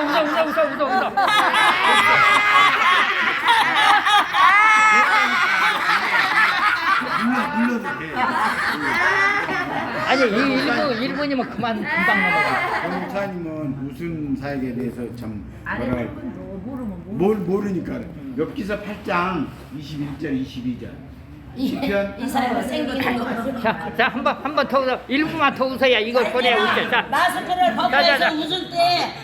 웃어 웃어 웃어 웃어 웃어. 웃어 아니 이 일본 일본이면 그만 금방 넘어가. 공사님은 웃음 사역에 대해서 참 뭐라 할까? 뭘 모르니까. 엽기서 8장 21절 22절. 이 10편. 사람은 생기는 거. 자자 한 번 한 번 더 웃어 일분만 더 웃어야 이걸 보내야 웃겨 자. 마스크를 벗어서 웃을 때